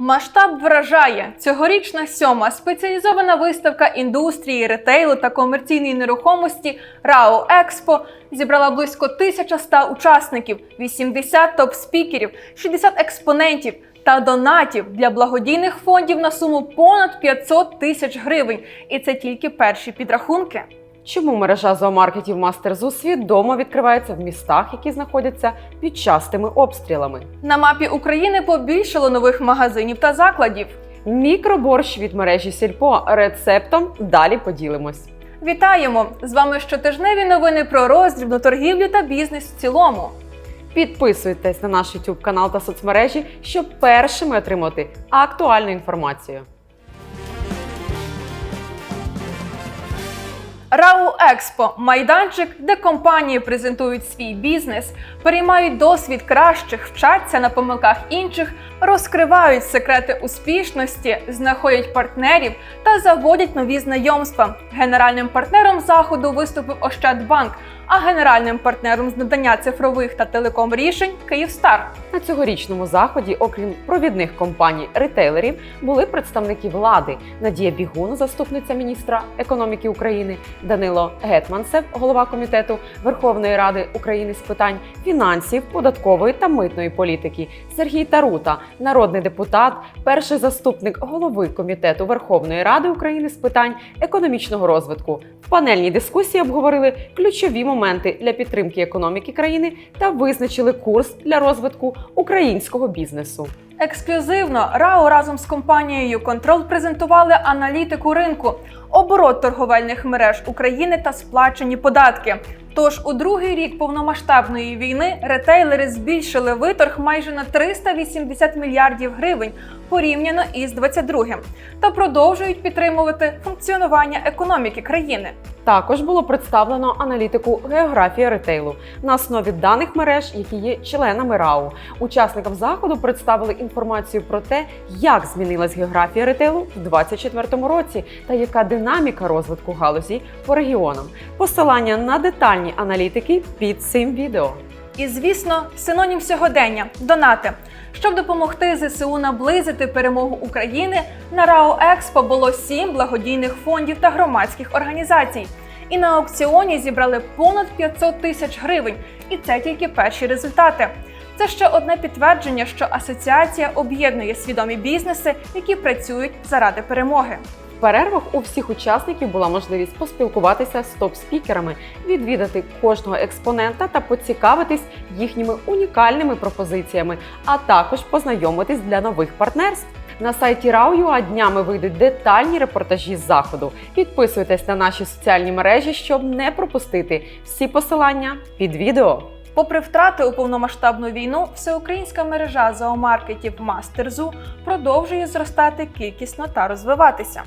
Масштаб вражає цьогорічна сьома спеціалізована виставка індустрії, ретейлу та комерційної нерухомості РАО Експо зібрала близько 1100 учасників, 80 топ-спікерів, 60 експонентів та донатів для благодійних фондів на суму понад 500 тисяч гривень. І це тільки перші підрахунки. Чому мережа зоомаркетів Мастерзу свідомо відкривається в містах, які знаходяться під частими обстрілами? На мапі України побільшало нових магазинів та закладів. Мікроборщ від мережі Сільпо рецептом далі поділимось. Вітаємо! З вами щотижневі новини про роздрібну торгівлю та бізнес в цілому. Підписуйтесь на наш YouTube канал та соцмережі, щоб першими отримати актуальну інформацію. РАУ Експо майданчик, де компанії презентують свій бізнес, переймають досвід кращих, вчаться на помилках інших, розкривають секрети успішності, знаходять партнерів та заводять нові знайомства. Генеральним партнером заходу виступив Ощадбанк, а генеральним партнером з надання цифрових та телеком рішень Київстар. На цьогорічному заході, окрім провідних компаній ретейлерів, були представники влади Надія Бігун, заступниця міністра економіки України, Данило Гетманцев, голова комітету Верховної Ради України з питань фінансів, податкової та митної політики, Сергій Тарута, народний депутат, перший заступник голови комітету Верховної Ради України з питань економічного розвитку. В панельній дискусії обговорили ключові моменти для підтримки економіки країни та визначили курс для розвитку українського бізнесу. Ексклюзивно РАО разом з компанією Контрол презентували аналітику ринку, оборот торговельних мереж України та сплачені податки. Тож у другий рік повномасштабної війни ретейлери збільшили виторг майже на 380 мільярдів гривень порівняно із 22-м та продовжують підтримувати функціонування економіки країни. Також було представлено аналітику географії ретейлу на основі даних мереж, які є членами РАУ. Учасникам заходу представили інформацію про те, як змінилась географія ретейлу в 2024 році та яка динаміка розвитку галузі по регіонам. Посилання на детальні аналітики під цим відео. І звісно, синонім сьогодення донати. Щоб допомогти ЗСУ наблизити перемогу України, на РАО Експо було сім благодійних фондів та громадських організацій. І на аукціоні зібрали понад 500 тисяч гривень. І це тільки перші результати. Це ще одне підтвердження, що асоціація об'єднує свідомі бізнеси, які працюють заради перемоги. Перервах у всіх учасників була можливість поспілкуватися з топ-спікерами, відвідати кожного експонента та поцікавитись їхніми унікальними пропозиціями, а також познайомитись для нових партнерств. На сайті RAW.ua днями вийдуть детальні репортажі з заходу. Підписуйтесь на наші соціальні мережі, щоб не пропустити всі посилання під відео. Попри втрати у повномасштабну війну, всеукраїнська мережа зоомаркетів Мастерзу продовжує зростати кількісно та розвиватися.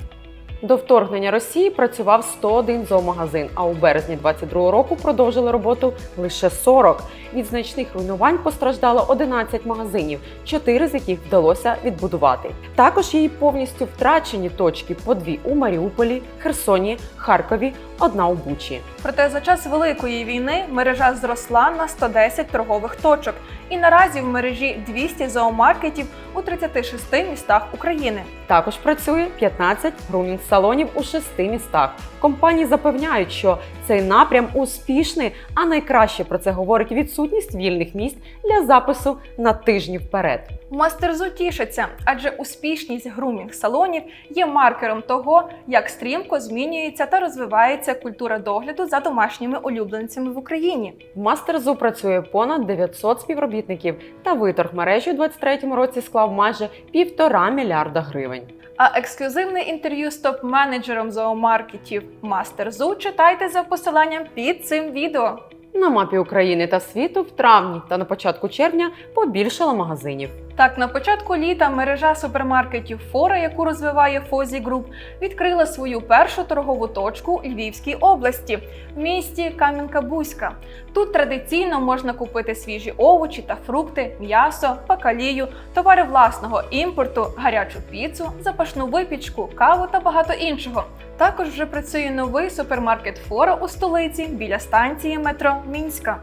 До вторгнення Росії працював 101 зоомагазин, а у березні 22 року продовжили роботу лише 40. Від значних руйнувань постраждало 11 магазинів, 4 з яких вдалося відбудувати. Також її повністю втрачені точки по дві у Маріуполі, Херсоні, Харкові, одна у Бучі. Проте за час великої війни мережа зросла на 110 торгових точок, і наразі в мережі 200 зоомаркетів у 36 містах України. Також працює 15 грумінг-салонів у шести містах. Компанії запевняють, що цей напрям успішний, а найкраще про це говорить відсутність вільних місць для запису на тижні вперед. Мастерзу тішиться, адже успішність грумінг салонів є маркером того, як стрімко змінюється та розвивається культура догляду за домашніми улюбленцями в Україні. В Мастерзу працює понад 900 співробітників, та виторг мережі у 2023 році склав майже півтора мільярда гривень. А ексклюзивне інтерв'ю з топ-менеджером зоомаркетів Мастерзу читайте за посиланням під цим відео. На мапі України та світу в травні та на початку червня побільшало магазинів. Так, на початку літа мережа супермаркетів Фора, яку розвиває Фозі Груп, відкрила свою першу торгову точку у Львівській області в місті Кам'янка-Бузька. Тут традиційно можна купити свіжі овочі та фрукти, м'ясо, пакалію, товари власного імпорту, гарячу піцу, запашну випічку, каву та багато іншого. Також вже працює новий супермаркет Фора у столиці біля станції метро Мінська.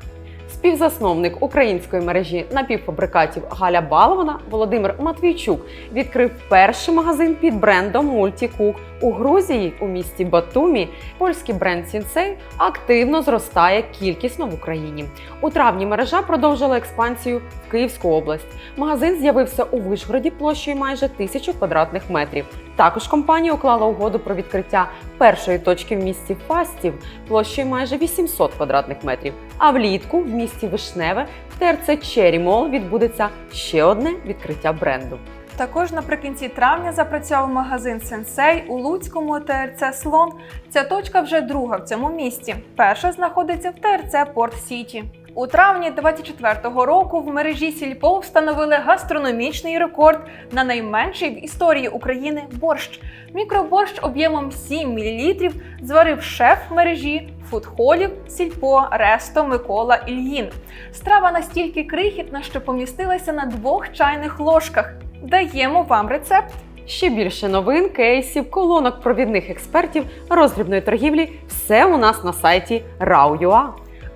Співзасновник української мережі напівфабрикатів Галя Балована Володимир Матвійчук відкрив перший магазин під брендом Мультікук у Грузії у місті Батумі. Польський бренд Сінсей активно зростає кількісно в Україні. У травні мережа продовжила експансію в Київську область. Магазин з'явився у Вишгороді площею майже тисячу квадратних метрів. Також компанія уклала угоду про відкриття першої точки в місті Фастів площею майже 800 квадратних метрів. А влітку в місті Вишневе в ТРЦ Черрі Мол відбудеться ще одне відкриття бренду. Також наприкінці травня запрацював магазин Сенсей у Луцькому ТРЦ Слон. Ця точка вже друга в цьому місті. Перша знаходиться в ТРЦ Порт Сіті. У травні 24-го року в мережі Сільпо встановили гастрономічний рекорд на найменший в історії України борщ. Мікроборщ об'ємом 7 мл зварив шеф мережі фудхолів Сільпо Ресто Микола Ільїн. Страва настільки крихітна, що помістилася на двох чайних ложках. Даємо вам рецепт. Ще більше новин, кейсів, колонок провідних експертів роздрібної торгівлі все у нас на сайті RAW.ua.